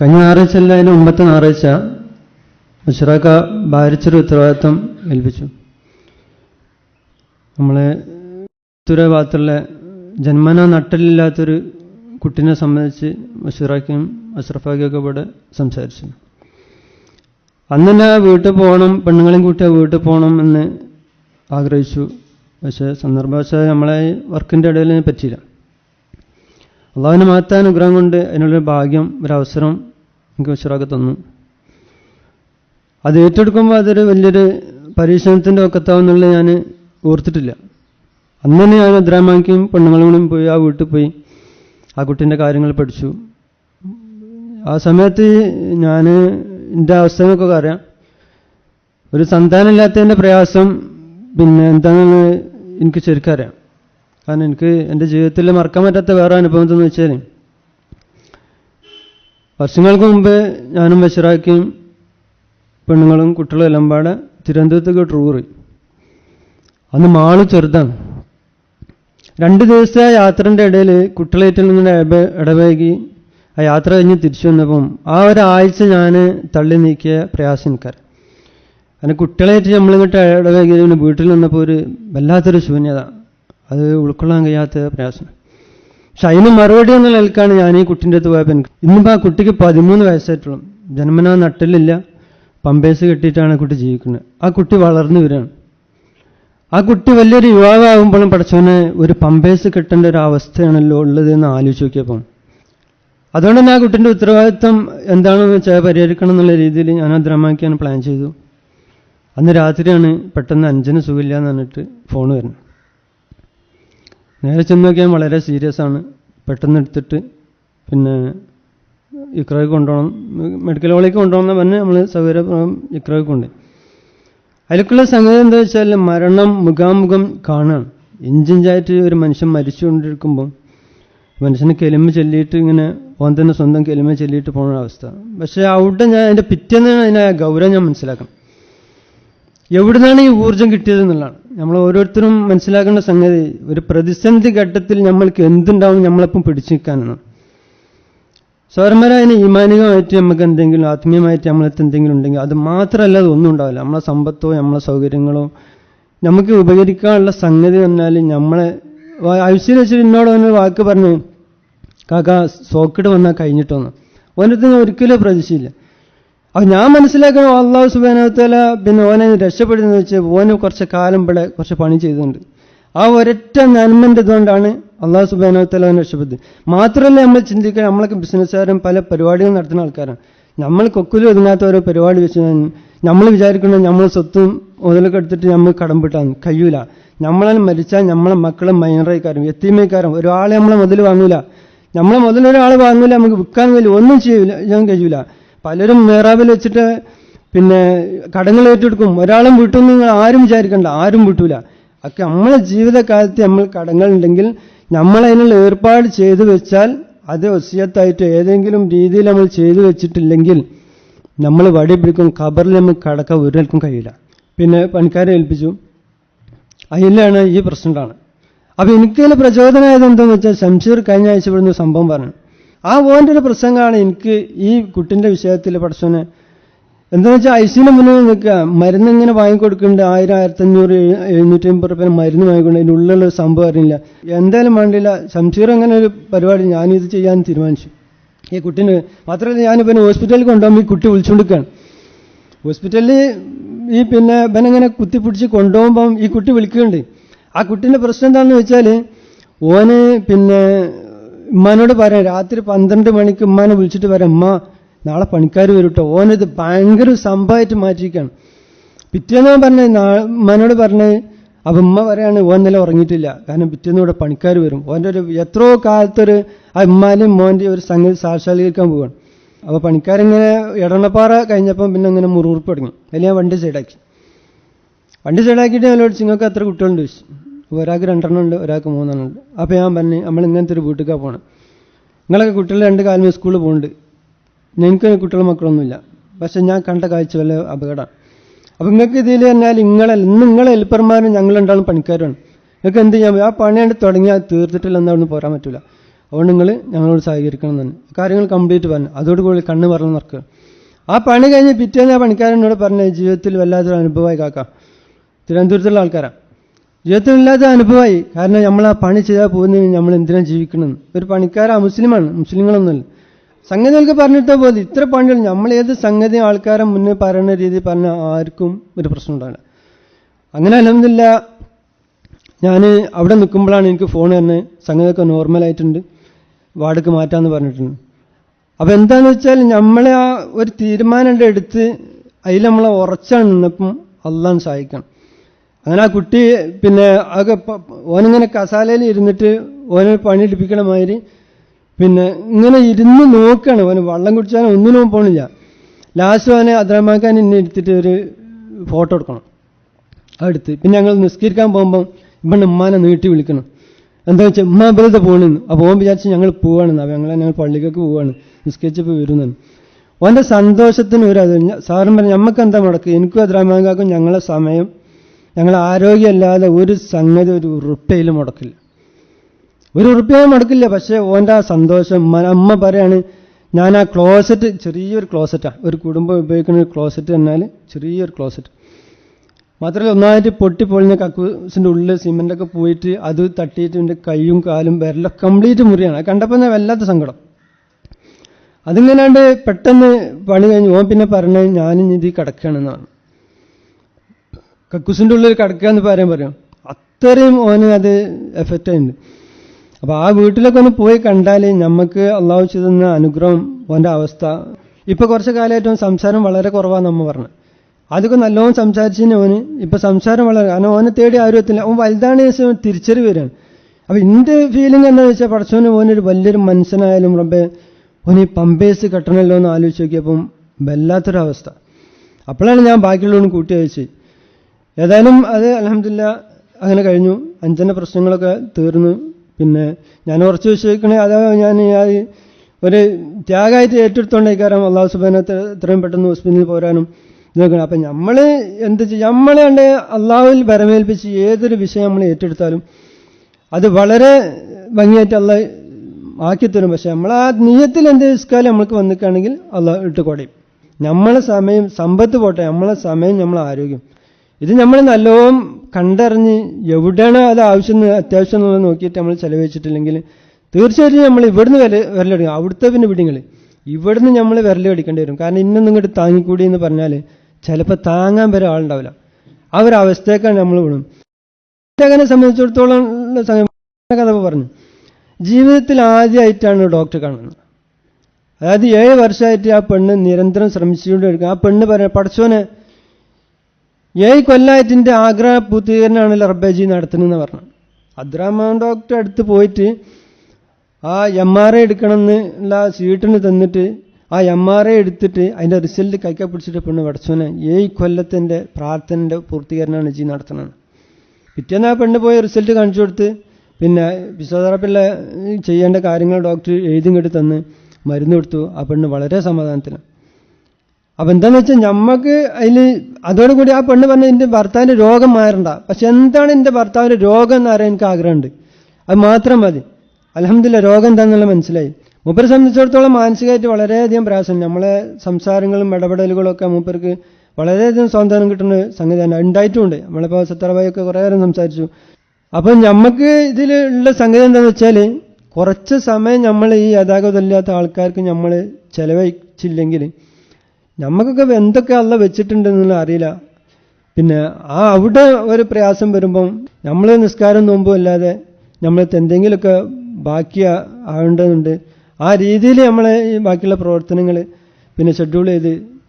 കഴിഞ്ഞ ഞായറാഴ്ച അല്ല അതിന് മുമ്പത്തെ ഞായറാഴ്ച മുഷറാക്ക ഭാരിച്ചൊരു ഉത്തരവാദിത്വം ഏൽപ്പിച്ചു. നമ്മളെ തുര ഭാഗത്തുള്ള ജന്മന നട്ടലില്ലാത്തൊരു കുട്ടിനെ സംബന്ധിച്ച് മുഷറാക്കിയും അഷ്റഫാക്കിയൊക്കെ ഇവിടെ സംസാരിച്ചു. അന്ന് തന്നെ വീട്ടിൽ പോകണം പെണ്ണുങ്ങളെയും കൂട്ടി വീട്ടിൽ പോകണം എന്ന് ആഗ്രഹിച്ചു. പക്ഷേ സന്ദർഭവശാൽ നമ്മളെ വർക്കിന്റെ ഇടയിൽ പറ്റിയില്ല. അള്ളാഹുവിന് മാറ്റാൻ അനുഗ്രഹം കൊണ്ട് അതിനുള്ളൊരു ഭാഗ്യം ഒരവസരം എനിക്ക് ഉഷറാക്കി തന്നു. അത് ഏറ്റെടുക്കുമ്പോൾ അതൊരു വലിയൊരു പരീക്ഷണത്തിന്റെ ഒക്കത്താവെന്നുള്ള ഞാൻ ഓർത്തിട്ടില്ല. അന്ന് തന്നെ ഞാൻ അദ്രാമാക്കിയും പെണ്ണുങ്ങളും പോയി ആ വീട്ടിൽ പോയി ആ കുട്ടീന്റെ കാര്യങ്ങൾ പഠിച്ചു. ആ സമയത്ത് ഞാൻ എന്റെ അവസ്ഥകളൊക്കെ അറിയാം. ഒരു സന്താനമില്ലാത്തതിന്റെ പ്രയാസം പിന്നെ എന്താണെന്ന് എനിക്ക് ശരിക്കറിയാം കാരണം എനിക്ക് എന്റെ ജീവിതത്തിൽ മറക്കാൻ പറ്റാത്ത വേറെ അനുഭവം എന്താണെന്ന് വെച്ചാൽ വർഷങ്ങൾക്ക് മുമ്പ് ഞാനും ബഷറാക്കിയും പെണ്ണുങ്ങളും കുട്ടികളും എല്ലാം പാടെ തിരുവനന്തപുരത്തേക്ക് ടൂറ് അന്ന് മാൾ ചെറുതാണ്. രണ്ട് ദിവസത്തെ യാത്രന്റെ ഇടയിൽ കുട്ടികളേറ്റിൽ നിന്ന് ഇടവേകി ആ യാത്ര കഴിഞ്ഞ് തിരിച്ചു വന്നപ്പം ആ ഒരാഴ്ച ഞാൻ തള്ളി നീക്കിയ പ്രയാസനിക്കാർ അങ്ങനെ കുട്ടികളായിട്ട് നമ്മളിങ്ങോട്ട് ഇടവേകിയതിന് വീട്ടിൽ നിന്നപ്പോൾ ഒരു വല്ലാത്തൊരു ശൂന്യത. അത് ഉൾക്കൊള്ളാൻ കഴിയാത്ത പ്രയാസം പക്ഷെ അതിന് മറുപടി എന്ന നിലക്കാണ് ഞാൻ ഈ കുട്ടിന്റെ അടുത്ത് പോയപ്പോൾ എനിക്ക് ഇന്നിപ്പോൾ ആ കുട്ടിക്ക് പതിമൂന്ന് വയസ്സായിട്ടുള്ളൂ. ജന്മനാ നട്ടിലില്ല. പമ്പേഴ്സ് കെട്ടിയിട്ടാണ് കുട്ടി ജീവിക്കുന്നത്. ആ കുട്ടി വളർന്നു വരികയാണ്. ആ കുട്ടി വലിയൊരു യുവാവാകുമ്പോഴും പഠിച്ചവന് ഒരു പമ്പേഴ്സ് കിട്ടേണ്ട ഒരു അവസ്ഥയാണല്ലോ ഉള്ളത് എന്ന് ആലോചിച്ച് നോക്കിയപ്പോൾ. അതുകൊണ്ട് തന്നെ ആ കുട്ടിന്റെ ഉത്തരവാദിത്വം എന്താണെന്ന് വെച്ചാൽ പരിഹരിക്കണം എന്നുള്ള രീതിയിൽ ഞാൻ അദ്രമാക്കിയാണ് പ്ലാൻ ചെയ്തു. അന്ന് രാത്രിയാണ് പെട്ടെന്ന് അഞ്ചിന് സുഖമില്ല എന്ന് പറഞ്ഞിട്ട് ഫോൺ വരുന്നത്. നേരെ ചെന്ന് നോക്കിയാൽ വളരെ സീരിയസ് ആണ്. പെട്ടെന്ന് എടുത്തിട്ട് പിന്നെ ഇക്രയ്ക്ക് കൊണ്ടുപോകണം. മെഡിക്കൽ കോളേജ് കൊണ്ടുപോകണം പറഞ്ഞ് നമ്മൾ സൗകര്യപ്രദം ഇക്രയ്ക്ക് കൊണ്ടുപോയി അതിലേക്കുള്ള സംഗതി എന്താ വെച്ചാൽ മരണം മുഖാമുഖം കാണുകയാണ് ഇഞ്ചിഞ്ചായിട്ട് ഒരു മനുഷ്യൻ മരിച്ചുകൊണ്ടിരിക്കുമ്പോൾ മനുഷ്യന് കെലിമ ചൊല്ലിയിട്ട് ഇങ്ങനെ ഓൻ തന്നെ സ്വന്തം കെലിമ ചൊല്ലിയിട്ട് പോകുന്ന അവസ്ഥ പക്ഷേ അവിടെ ഞാൻ അതിന്റെ പിറ്റേന്ന് അതിനെ ഗൗരവം ഞാൻ മനസ്സിലാക്കണം. എവിടുന്നാണ് ഈ ഊർജം കിട്ടിയത് എന്നുള്ളതാണ്. നമ്മൾ ഓരോരുത്തരും മനസ്സിലാക്കേണ്ട സംഗതി ഒരു പ്രതിസന്ധി ഘട്ടത്തിൽ നമ്മൾക്ക് എന്തുണ്ടാവും നമ്മളെപ്പം പിടിച്ചു നിൽക്കാനാണ് അതിന് ഈമാനികമായിട്ട് നമുക്ക് എന്തെങ്കിലും ആത്മീയമായിട്ട് നമ്മളെടുത്ത് എന്തെങ്കിലും ഉണ്ടെങ്കിൽ അത് മാത്രമല്ല അതൊന്നും ഒന്നും ഉണ്ടാവില്ല. നമ്മളെ സമ്പത്തോ നമ്മളെ സൗകര്യങ്ങളോ നമുക്ക് ഉപകരിക്കാനുള്ള സംഗതി പറഞ്ഞാൽ നമ്മളെ ആയുഷ്യം വെച്ചിട്ട് എന്നോട് അവന് വാക്ക് പറഞ്ഞു കാക്ക സോക്കിട്ട് വന്നാൽ കഴിഞ്ഞിട്ടൊന്ന്. ഓരോരുത്തരും ഒരിക്കലും പ്രതീക്ഷയില്ല. അപ്പൊ ഞാൻ മനസ്സിലാക്കണം അള്ളാഹു സുബാനത്തല പിന്നെ ഓനെ രക്ഷപ്പെടുന്നത് വെച്ച് ഓന് കുറച്ച് കാലം ഇവിടെ കുറച്ച് പണി ചെയ്തിട്ടുണ്ട്. ആ ഒരൊറ്റ നന്മന്റെ ഇതുകൊണ്ടാണ് അള്ളാഹു സുബാനത്തല അവനെ രക്ഷപ്പെട്ടത് മാത്രമല്ല നമ്മൾ ചിന്തിക്കുക നമ്മളൊക്കെ ബിസിനസ്സുകാരും പല പരിപാടികൾ നടത്തുന്ന ആൾക്കാരാണ്. നമ്മൾ കൊക്കുലും ഒതുങ്ങാത്ത ഓരോ പരിപാടി വെച്ച് നമ്മൾ വിചാരിക്കുന്നത് നമ്മൾ സ്വത്തും മുതലൊക്കെ എടുത്തിട്ട് നമ്മൾ കടമ്പിട്ടാന്ന് കഴിയൂല. നമ്മളെ മരിച്ചാൽ നമ്മളെ മക്കളും മൈനറേക്കാരും എത്തിമേക്കാരും. ഒരാളെ നമ്മളെ മുതൽ വാങ്ങൂല. നമ്മളെ മുതൽ ഒരാൾ വാങ്ങൂല നമുക്ക് വിൽക്കാൻ കഴിയില്ല ഒന്നും ചെയ്യൂല ഞാൻ കഴിയൂല. പലരും മേറാവിൽ വെച്ചിട്ട് പിന്നെ കടങ്ങൾ ഏറ്റെടുക്കും. ഒരാളും വീട്ടും നിങ്ങൾ ആരും വിചാരിക്കണ്ട ആരും വീട്ടൂല. ഒക്കെ നമ്മളെ ജീവിതകാലത്ത് നമ്മൾ നമ്മൾ അതിനുള്ള ഏർപ്പാട് ചെയ്തു വെച്ചാൽ അത് ഒസിയത്തായിട്ട് ഏതെങ്കിലും രീതിയിൽ നമ്മൾ ചെയ്തു വെച്ചിട്ടില്ലെങ്കിൽ നമ്മൾ വടി പിടിക്കും ഖബറിൽ നമുക്ക് കടക്കാൻ ഒരാൾക്കും കഴിയില്ല. പിന്നെ പണിക്കാരെ ഏൽപ്പിച്ചു. അതിലാണ് ഈ പ്രശ്നം അപ്പോൾ അപ്പൊ എനിക്കതിൽ പ്രചോദനമായത് എന്താണെന്ന് വെച്ചാൽ ശംഷീർ കഴിഞ്ഞ ആഴ്ച ഇവിടുന്ന് സംഭവം പറഞ്ഞു. ആ ഓന്റെ ഒരു പ്രസംഗമാണ് എനിക്ക് ഈ കുട്ടിന്റെ വിഷയത്തിൽ പഠിച്ചവന് എന്താണെന്ന് വെച്ചാൽ ഐസിന് മുന്നിൽ നിൽക്കുക. മരുന്ന് ഇങ്ങനെ വാങ്ങിക്കൊടുക്കുന്നുണ്ട്. ആയിരം ആയിരത്തഞ്ഞൂറ് എഴുന്നൂറ്റി അമ്പത് റുപ്യ മരുന്ന് വാങ്ങിക്കൊണ്ട് അതിന്റെ ഉള്ളിലുള്ള സംഭവം അറിയില്ല എന്തായാലും വേണ്ടില്ല. ശംഷീർ അങ്ങനെ ഒരു പരിപാടി. ഞാനിത് ചെയ്യാൻ തീരുമാനിച്ചു. ഈ കുട്ടിന് മാത്രമല്ല ഞാനിപ്പോൾ ഹോസ്പിറ്റലിൽ കൊണ്ടുപോകുമ്പോൾ ഈ കുട്ടി വിളിച്ചുകൊടുക്കുകയാണ് ഹോസ്പിറ്റലിൽ ഈ പിന്നെ ഇവനങ്ങനെ കുത്തിപ്പിടിച്ച് കൊണ്ടുപോകുമ്പം ഈ കുട്ടി വിളിക്കുന്നുണ്ട്. ആ കുട്ടീന്റെ പ്രശ്നം എന്താണെന്ന് വെച്ചാൽ ഓന് പിന്നെ ഉമ്മാനോട് പറയാം രാത്രി പന്ത്രണ്ട് മണിക്ക് ഉമ്മാനെ വിളിച്ചിട്ട് പറയാം ഉമ്മ നാളെ പണിക്കാർ വരും കേട്ടോ ഓനത് ഭയങ്കര സംഭവമായിട്ട് മാറ്റിയിരിക്കുകയാണ്. പിറ്റേന്ന് പറഞ്ഞത് ഉമ്മാനോട് പറഞ്ഞ് അപ്പം ഉമ്മ പറയാണ് ഓൻ നില ഉറങ്ങിയിട്ടില്ല. കാരണം പിറ്റേന്ന് ഇവിടെ പണിക്കാർ വരും. ഓന്റെ ഒരു എത്രയോ കാലത്തൊരു ആ ഉമ്മാനും മോന്റെ ഒരു സംഗതി സാക്ഷാത്കരിക്കാൻ പോവാണ്. അപ്പോൾ പണിക്കാരിങ്ങനെ ഇടണപ്പാറ കഴിഞ്ഞപ്പം പിന്നെ അങ്ങനെ മുറുകുറുപ്പ് തുടങ്ങി. അതിൽ ഞാൻ വണ്ടി സൈഡാക്കി. വണ്ടി സൈഡാക്കിയിട്ട് എന്നോട് നിങ്ങൾക്ക് എത്ര കുട്ടികളുണ്ട്? ചോദിച്ചു. അപ്പോൾ ഒരാൾക്ക് രണ്ടെണ്ണം ഉണ്ട് ഒരാൾക്ക് മൂന്നെണ്ണം ഉണ്ട്. അപ്പോൾ ഞാൻ പറഞ്ഞു നമ്മൾ ഇങ്ങനത്തെ ഒരു വീട്ടിലേക്കാണ് പോകണം നിങ്ങളൊക്കെ കുട്ടികൾ രണ്ട് കാലം സ്കൂളിൽ പോകുന്നുണ്ട് നിങ്ങൾക്ക് കുട്ടികളും മക്കളൊന്നുമില്ല. പക്ഷെ ഞാൻ കണ്ട കാഴ്ച വല്ല അപകടമാണ് അപ്പം നിങ്ങൾക്ക് ഇതിൽ പറഞ്ഞാൽ നിങ്ങളെ നിങ്ങളെ ഹെൽപ്പർമാരും ഞങ്ങളുണ്ടാവും പണിക്കാരുമാണ് നിങ്ങൾക്ക് എന്ത് ചെയ്യാൻ? ആ പണിയാണ്ട് തുടങ്ങിയാൽ തീർത്തിട്ടില്ല എന്നവിടുന്ന് പോരാൻ പറ്റില്ല അതുകൊണ്ട് നിങ്ങൾ ഞങ്ങളോട് സഹകരിക്കണം എന്ന് പറഞ്ഞു. കാര്യങ്ങൾ കംപ്ലീറ്റ് പറഞ്ഞു. അതോടുകൂടി കണ്ണ് പറഞ്ഞു നടക്കുക. ആ പണി കഴിഞ്ഞ് പിറ്റേന്ന് ആ പണിക്കാരനോട് പറഞ്ഞ ജീവിതത്തിൽ വല്ലാത്തൊരു അനുഭവമായി കാക്കാം. തിരുവനന്തപുരത്തുള്ള ആൾക്കാരാണ് ജീവിതത്തിൽ ഇല്ലാത്ത അനുഭവമായി. കാരണം നമ്മൾ ആ പണി ചെയ്താൽ പോകുന്നതിന് നമ്മൾ എന്തിനാണ് ജീവിക്കണം ഒരു പണിക്കാരാ മുസ്ലിമാണ്. മുസ്ലിങ്ങളൊന്നുമല്ല. സംഗതികൾക്ക് പറഞ്ഞിട്ടേ പോലെ ഇത്ര പണികൾ നമ്മൾ ഏത് സംഗതി ആൾക്കാരെ മുന്നേ പറയുന്ന രീതി പറഞ്ഞാൽ ആർക്കും ഒരു പ്രശ്നം ഉണ്ടാവില്ല. അങ്ങനെ അലഹമില്ല ഞാൻ അവിടെ നിൽക്കുമ്പോഴാണ് എനിക്ക് ഫോൺ തന്നെ സംഗതിയൊക്കെ നോർമലായിട്ടുണ്ട് വാർഡൊക്കെ മാറ്റാമെന്ന് പറഞ്ഞിട്ടുണ്ട്. അപ്പോൾ എന്താണെന്ന് വെച്ചാൽ നമ്മളെ ആ ഒരു തീരുമാനം എടുത്ത് അതിൽ നമ്മളെ ഉറച്ചാണ് നിന്നപ്പം അള്ളാൻ സഹായിക്കണം. അങ്ങനെ ആ കുട്ടി പിന്നെ പ- ഓനിങ്ങനെ കസാലയിൽ ഇരുന്നിട്ട് ഓനെ പണിയെടുപ്പിക്കണ മാതിരി പിന്നെ ഇങ്ങനെ ഇരുന്ന് നോക്കുകയാണ് ഓന് വള്ളം കുടിച്ചാൽ ഒന്നിനും പോണില്ല. ലാസ്റ്റ് ഓനെ അദ്രമാക്കാൻ എന്നെ എടുത്തിട്ട് ഒരു ഫോട്ടോ എടുക്കണം. അടുത്ത് പിന്നെ ഞങ്ങൾ നിസ്കരിക്കാൻ പോകുമ്പം ഇവിടെ ഉമ്മാനെ നീട്ടി വിളിക്കണം. എന്താ വെച്ചാൽ ഉമ്മ ബലത്തെ പോകണമെന്ന് അപ്പോൾ ഓൻ വിചാരിച്ച് ഞങ്ങൾ പോവാണെന്ന്. അപ്പോൾ ഞങ്ങളെ ഞങ്ങൾ പള്ളിക്കൊക്കെ പോവാണ്. നിസ്കരിച്ചപ്പോൾ വരുന്നതാണ് ഓന്റെ സന്തോഷത്തിന് ഒരു അത് സാറും പറഞ്ഞു ഞമ്മക്ക് എന്താ മുടക്ക്? എനിക്കും അദ്രാമാകാക്കും ഞങ്ങളെ സമയം ഞങ്ങളെ ആരോഗ്യമല്ലാതെ ഒരു സംഗതി ഒരു ഉറുപ്പയിലും മുടക്കില്ല. ഒരു ഉറുപ്പയും മുടക്കില്ല പക്ഷേ ഓന്റെ ആ സന്തോഷം അമ്മ പറയാണ് ഞാൻ ആ ക്ലോസറ്റ് ചെറിയൊരു ക്ലോസറ്റാണ് ഒരു കുടുംബം ഉപയോഗിക്കുന്ന ഒരു ക്ലോസറ്റ് എന്നാൽ ചെറിയൊരു ക്ലോസറ്റ് മാത്രമല്ല ഒന്നായിട്ട് പൊട്ടിപ്പൊളിഞ്ഞ കക്കൂസിന്റെ ഉള്ളിൽ സിമെന്റൊക്കെ പോയിട്ട് അത് തട്ടിയിട്ട് എന്റെ കൈയും കാലും വിരലൊക്കെ കംപ്ലീറ്റ് മുറിയാണ്. അത് കണ്ടപ്പോൾ തന്നെ വല്ലാത്ത സങ്കടം. അതിങ്ങനാണ്ട് പെട്ടെന്ന് പണി കഴിഞ്ഞ് ഓൻ പിന്നെ പറഞ്ഞ് ഞാനും ഇത് കിടക്കുകയാണെന്നാണ്. കക്കൂസിന്റെ ഉള്ളിൽ കിടക്കുക എന്ന് പറയാൻ പറയാം. അത്രയും ഓന് അത് എഫക്റ്റ് ഉണ്ട് അപ്പോൾ ആ വീട്ടിലൊക്കെ ഒന്ന് പോയി കണ്ടാൽ നമുക്ക് അള്ളാഹു ചെയ്തുന്ന അനുഗ്രഹം ഓന്റെ അവസ്ഥ. ഇപ്പോൾ കുറച്ച് കാലമായിട്ടും സംസാരം വളരെ കുറവാണ് നമ്മൾ പറഞ്ഞത് അതൊക്കെ നല്ലോണം സംസാരിച്ചതിന് ഓന് ഇപ്പം സംസാരം വളരെ കാരണം ഓനെ തേടി ആരും എത്തില്ല. അവൻ വലുതാണ് തിരിച്ചറി വരികയാണ്. അപ്പോൾ എന്റെ ഫീലിംഗ് എന്താണെന്ന് വെച്ചാൽ പഠിച്ചവന് ഓനൊരു വലിയൊരു മനുഷ്യനായാലും റബ്ബെ ഓന് ഈ പമ്പേഴ്സ് കെട്ടണമല്ലോ എന്ന് ആലോചിച്ച് നോക്കിയപ്പം വല്ലാത്തൊരവസ്ഥ. അപ്പോഴാണ് ഞാൻ ബാക്കിയുള്ളവന് കൂട്ടി അയച്ചത്. ഏതായാലും അത് അലഹമില്ല അങ്ങനെ കഴിഞ്ഞു. അഞ്ചന്റെ പ്രശ്നങ്ങളൊക്കെ തീർന്നു. പിന്നെ ഞാൻ ഉറച്ചു വിശ്വസിക്കണേ അതാ ഞാൻ ഒരു ത്യാഗമായിട്ട് ഏറ്റെടുത്തോണ്ടേ കാരണം അള്ളാഹു സുബാന എത്രയും പെട്ടെന്ന് ഹോസ്പിറ്റലിൽ പോരാനും ഇതൊക്കെ അപ്പം നമ്മൾ എന്ത് നമ്മളെ കണ്ട് അള്ളാഹുവിൽ വരമേൽപ്പിച്ച് ഏതൊരു വിഷയം നമ്മൾ ഏറ്റെടുത്താലും അത് വളരെ ഭംഗിയായിട്ട് അള്ള ആക്കിത്തരും പക്ഷെ നമ്മൾ ആ നീയത്തിൽ എന്ത് ഇസ്കാലം നമ്മൾക്ക് വന്നിക്കുകയാണെങ്കിൽ ഇട്ട് കുടയും നമ്മളെ സമയം സമ്പത്ത് പോട്ടെ നമ്മളെ സമയം നമ്മളെ ആരോഗ്യം. ഇത് നമ്മൾ നല്ലോം കണ്ടറിഞ്ഞ് എവിടെയാണ് അത് ആവശ്യം അത്യാവശ്യം എന്നുള്ളത് നോക്കിയിട്ട് നമ്മൾ ചെലവഴിച്ചിട്ടില്ലെങ്കിൽ തീർച്ചയായിട്ടും നമ്മൾ ഇവിടുന്ന് വില വിരലടിക്കും. അവിടുത്തെ പിന്നെ വിടിങ്ങൾ. ഇവിടുന്ന് നമ്മൾ വിരൽ കടിക്കേണ്ടി വരും. കാരണം ഇന്നും ഇങ്ങോട്ട് താങ്ങിക്കൂടി എന്ന് പറഞ്ഞാൽ ചിലപ്പോൾ താങ്ങാൻ വരെ ആളുണ്ടാവില്ല. ആ ഒരു അവസ്ഥയൊക്കെയാണ് നമ്മൾ വിടും അങ്ങനെ സംബന്ധിച്ചിടത്തോളം കഥ പറഞ്ഞു. ജീവിതത്തിൽ ആദ്യമായിട്ടാണ് ഡോക്ടർ കാണുന്നത്. അതായത് ഏഴ് വർഷമായിട്ട് ആ പെണ്ണ് നിരന്തരം ശ്രമിച്ചുകൊണ്ടിരിക്കും ആ പെണ്ണ് പറയാം പഠിച്ചോനെ ഏഴ് കൊല്ലായത്തിന്റെ ആഗ്രഹ പൂർത്തീകരണമാണ് ലർബേജി നടത്തുന്നതെന്ന് പറഞ്ഞു അബ്ദുറഹ്മാൻ ഡോക്ടർ അടുത്ത് പോയിട്ട് ആ എം ആർ ഐ എടുക്കണമെന്ന് ഉള്ള സീട്ടിന് തന്നിട്ട് ആ എം ആർ ഐ എടുത്തിട്ട് അതിന്റെ റിസൾട്ട് കൈക്ക പിടിച്ചിട്ട് പെണ്ണ് പഠിച്ചോനെ ഏ കൊല്ലത്തിന്റെ പ്രാർത്ഥനന്റെ പൂർത്തീകരണമാണ് ജി നടത്തുന്നത്. പിറ്റേന്ന് ആ പെണ്ണ് പോയി റിസൾട്ട് കാണിച്ചു കൊടുത്ത് പിന്നെ ഫിസിയോതെറാപ്പിയുള്ള ചെയ്യേണ്ട കാര്യങ്ങൾ ഡോക്ടർ എഴുതി ഇങ്ങോട്ട് തന്ന് മരുന്ന് കൊടുത്തു. ആ പെണ്ണ് വളരെ സമാധാനത്തിലാണ്. അപ്പം എന്താന്ന് വെച്ചാൽ ഞമ്മക്ക് അതിൽ അതോടുകൂടി ആ പെണ്ണ് പറഞ്ഞ എന്റെ ഭർത്താവിന്റെ രോഗം മാറണ്ട. പക്ഷെ എന്താണ് എന്റെ ഭർത്താവിന്റെ രോഗം എന്ന് അറിയാൻ എനിക്ക് ആഗ്രഹമുണ്ട്. അത് മാത്രം മതി. അലഹമില്ല രോഗം എന്താണെന്നുള്ള മനസ്സിലായി. മൂപ്പരെ സംബന്ധിച്ചിടത്തോളം മാനസികമായിട്ട് വളരെയധികം പ്രയാസം നമ്മളെ സംസാരങ്ങളും ഇടപെടലുകളും ഒക്കെ മൂപ്പർക്ക് വളരെയധികം സ്വാതന്ത്ര്യം കിട്ടുന്ന സംഗതി തന്നെ ഉണ്ടായിട്ടുമുണ്ട് നമ്മളിപ്പോൾ സത്തറബായൊക്കെ കുറേ നേരം സംസാരിച്ചു. അപ്പം നമുക്ക് ഇതിൽ ഉള്ള സംഗതി എന്താണെന്ന് വെച്ചാൽ കുറച്ച് സമയം നമ്മൾ ഈ യഥാഗതമില്ലാത്ത ആൾക്കാർക്ക് നമ്മൾ ചെലവഴിച്ചില്ലെങ്കിൽ നമുക്കൊക്കെ എന്തൊക്കെ അല്ല വെച്ചിട്ടുണ്ടെന്നുള്ള അറിയില്ല. പിന്നെ ആ അവിടെ ഒരു പ്രയാസം വരുമ്പം നമ്മൾ നിസ്കാരം നോമ്പും അല്ലാതെ നമ്മൾക്ക് എന്തെങ്കിലുമൊക്കെ ബാക്കി ആവേണ്ടതുണ്ട്. ആ രീതിയിൽ നമ്മളെ ഈ ബാക്കിയുള്ള പ്രവർത്തനങ്ങൾ പിന്നെ ഷെഡ്യൂൾ ചെയ്ത്